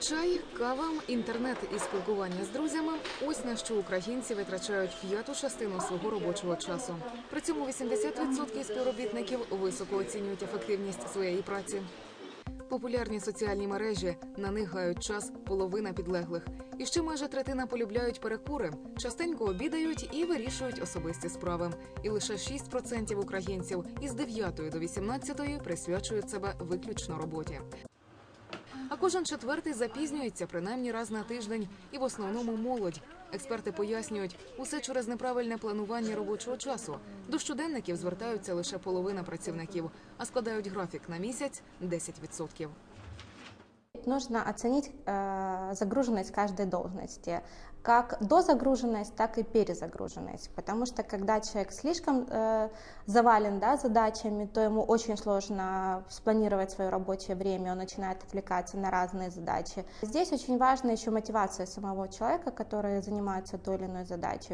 Чай, кава, інтернет і спілкування з друзями ось на що українці витрачають п'яту частину свого робочого часу. При цьому 80% співробітників високо оцінюють ефективність своєї праці. Популярні соціальні мережі на них гають час половина підлеглих. І ще майже третина полюбляють перекури, частенько обідають і вирішують особисті справи. І лише 6% українців із 9 до 18 присвячують себе виключно роботі. Кожен четвертий запізнюється принаймні раз на тиждень, і в основному молодь. Експерти пояснюють, усе через неправильне планування робочого часу. До щоденників звертаються лише половина працівників, а складають графік на місяць 10%. Нужно оценить э, загруженность каждой должности, как дозагруженность, так и перезагруженность, потому что когда человек слишком э, завален да, задачами, то ему очень сложно спланировать свое рабочее время, он начинает отвлекаться на разные задачи. Здесь очень важна еще мотивация самого человека, который занимается той или иной задачей.